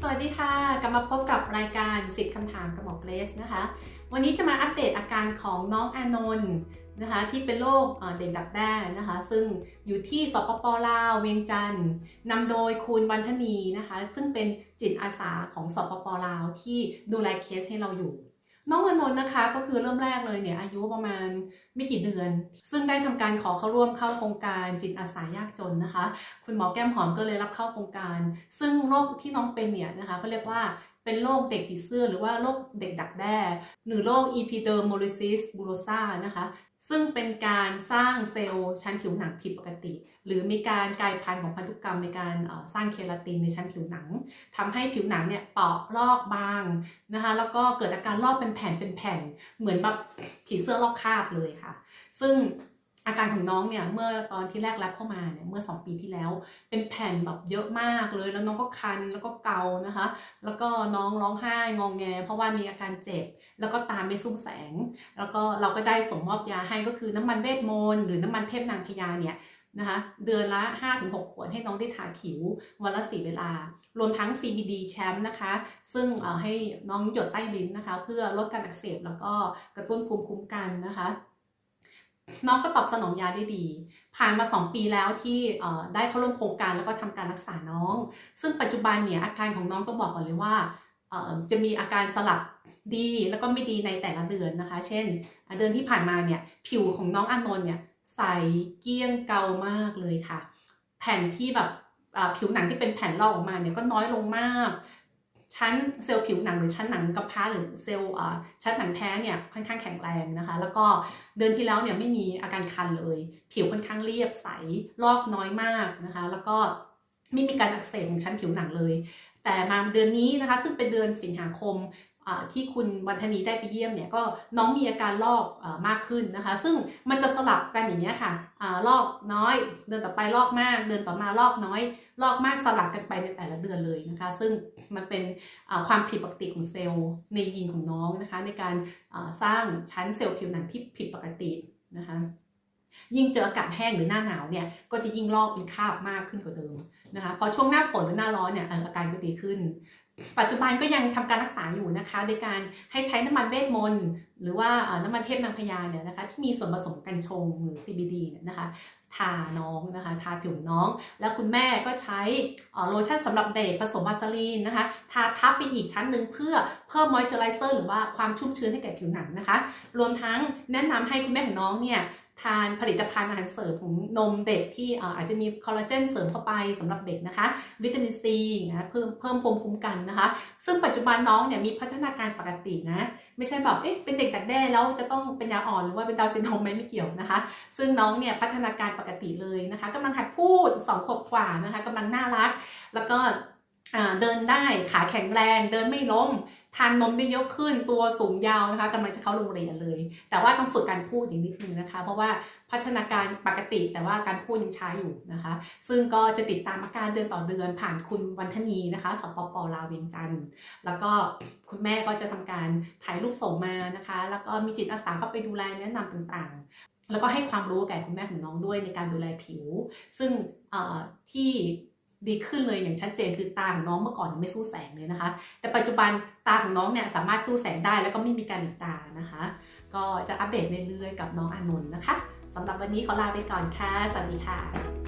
สวัสดีค่ะ กลับมาพบกับรายการ 10 คำถามกับหมอเกรสนะคะ วันนี้จะมาอัปเดตอาการของน้องอานนท์นะคะที่เป็นโรคเอ่อเด็กดักแด้นะคะ ซึ่งอยู่ที่สปปลาวเวียงจันทร์นำโดยคุณวันธนีนะคะ ซึ่งเป็นจิตอาสาของสปปลาวที่ดูแลเคสให้เราอยู่ น้องอนนท์นะคะก็คือเริ่มแรกเลยเนี่ยอายุประมาณไม่กี่เดือน ซึ่งได้ทำการขอเข้าร่วมเข้าโครงการจิตอาสายากจนนะคะ คุณหมอแก้มหอมก็เลยรับเข้าโครงการ ซึ่งโรคที่น้องเป็นเนี่ยนะคะเขาเรียกว่าเป็นโรคเด็กผีเสื้อหรือว่าโรคเด็กดักแด้หรือโรค epidermolysis bullosa นะคะ ซึ่งเป็นการสร้างเซลล์ชั้นผิวหนังผิดปกติ หรือมีการกลายพันธุ์ของพันธุกรรมในการสร้างเคราตินในชั้นผิวหนังทำให้ผิวหนังเนี่ยเปราะลอกบางนะคะแล้วก็เกิดอาการลอกเป็นแผ่นเป็นแผ่น เหมือนแบบผีเสื้อลอกคราบเลยค่ะ ซึ่ง อาการของน้องเนี่ยเมื่อตอนที่แรกรับเข้ามาเนี่ยเมื่อ 2 ปีที่แล้ว เป็นแผ่นแบบเยอะมากเลย แล้วน้องก็คันแล้วก็เกานะคะ แล้วก็น้องร้องไห้งองแง เพราะว่ามีอาการเจ็บ แล้วก็ตามไม่สู้แสง แล้วก็เราก็ได้ส่งมอบยาให้ก็คือน้ำมันเวทมนต์หรือน้ำมันเทพนางพญาเนี่ยนะคะเดือนละ 5-6 ขวดให้น้องได้ทาผิววันละ4เวลา รวมทั้ง CBD แชมป์นะคะ ซึ่งให้น้องหยดใต้ลิ้นนะคะ เพื่อลดการอักเสบแล้วก็กระตุ้นภูมิคุ้มกันนะคะ น้องก็ตอบสนองยาได้ดี ผ่านมา 2 ปีแล้วที่ได้เข้าร่วมโครงการแล้วก็ทำการรักษาน้อง ซึ่งปัจจุบันเนี่ยอาการของน้องก็บอกก่อนเลยว่าจะมีอาการสลับดีแล้วก็ไม่ดีในแต่ละเดือนนะคะ เช่น เดือนที่ผ่านมาเนี่ยผิวของน้องอานนท์เนี่ยใสเกี้ยงเกามากเลยค่ะ แผ่นที่แบบผิวหนังที่เป็นแผ่นลอกออกมาเนี่ยก็น้อยลงมาก ชั้นเซลล์ผิวหนังหรือชั้นหนังกระพร้าหรือเซลล์ชั้นหนังแท้เนี่ยค่อนข้างแข็งแรงนะคะ แล้วก็เดือนที่แล้วเนี่ยไม่มีอาการคันเลย ผิวค่อนข้างเรียบใสลอกน้อยมากนะคะ แล้วก็ไม่มีการอักเสบของชั้นผิวหนังเลย แต่มาเดือนนี้นะคะ ซึ่งเป็นเดือนสิงหาคม ที่คุณวันธนีได้ไปเยี่ยมเนี่ยก็น้องมีอาการลอกอมากขึ้นนะคะ ซึ่งมันจะสลับกันอย่างนี้ยค่ะอ่าลอกน้อย เดือนต่อไปลอกมาก เดือนต่อมาลอกน้อย ลอกมากสลับกันไปในแต่ละเดือนเลยนะคะ ซึ่งมันเป็นความผิดปกติของเซลล์ในยีนของน้องนะคะ ในการสร้างชั้นเซลล์ผิวหนังที่ผิดปกตินะคะยิ่งเจออากาศแห้งหรือหน้าหนาวเนี่ยก็จะยิ่งลอกเป็นคราบมากขึ้นกว่าเดิมนะคะพอช่วงหน้าฝนหรือหน้าร้อนเนี่ยเอ่ออาการก็ดีขึ้น ปัจจุบันก็ยังทำการรักษาอยู่นะคะ โดยการให้ใช้น้ำมันเวทมนต์หรือว่าน้ำมันเทพนางพญาเนี่ยนะคะที่มีส่วนผสมกัญชงหรือ CBD เนี่ยนะคะทาน้องนะคะทาผิวน้อง แล้วคุณแม่ก็ใช้โลชั่นสำหรับเด็กผสมวาสลีนนะคะทาทับไปอีกชั้นหนึ่งเพื่อเพิ่มมอยเจอไรเซอร์หรือว่าความชุ่มชื้นให้แก่ผิวหนังนะคะ รวมทั้งแนะนำให้คุณแม่ของน้องเนี่ย ทานผลิตภัณฑ์อาหารเสริมของนมเด็กที่อาจจะมีคอลลาเจนเสริมเข้าไปสำหรับเด็กนะคะ วิตามินซีนะเพิ่มเพิ่มภูมิคุ้มกันนะคะ ซึ่งปัจจุบันน้องเนี่ยมีพัฒนาการปกตินะ ไม่ใช่แบบเอ๊ะเป็นเด็กดักแด้แล้วจะต้องเป็นยาอ่อนหรือว่าเป็นดาวซินโดรมไหมไม่เกี่ยวนะคะ ซึ่งน้องเนี่ยพัฒนาการปกติเลยนะคะกำลังหัดพูดสองขวบกว่านะคะกำลังน่ารัก แล้วก็เดินได้ขาแข็งแรงเดินไม่ล้ม ทานนมได้เยอะขึ้นตัวสูงยาวนะคะกำลังจะเข้าโรงเรียนเลย แต่ว่าต้องฝึกการพูดอย่างนิดนึงนะคะ เพราะว่าพัฒนาการปกติแต่ว่าการพูดยังช้าอยู่นะคะ ซึ่งก็จะติดตามอาการเดือนต่อเดือนผ่านคุณวันธนีนะคะสปปลาวเวียงจันทร์แล้วก็คุณแม่ก็จะทำการถ่ายรูปส่งมานะคะ แล้วก็มีจิตอาสาเข้าไปดูแลแนะนำต่างๆ แล้วก็ให้ความรู้แก่คุณแม่ของน้องด้วยในการดูแลผิว ซึ่งเอ่อที่ ดีขึ้นเลยอย่างชัดเจนคือตาของน้องเมื่อก่อนไม่สู้แสงเลยนะคะ แต่ปัจจุบันตาของน้องเนี่ยสามารถสู้แสงได้แล้วก็ไม่มีการหลีตานะคะ ก็จะอัปเดตเรื่อยๆกับน้องอานนท์นะคะสำหรับวันนี้ขอลาไปก่อนค่ะ สวัสดีค่ะ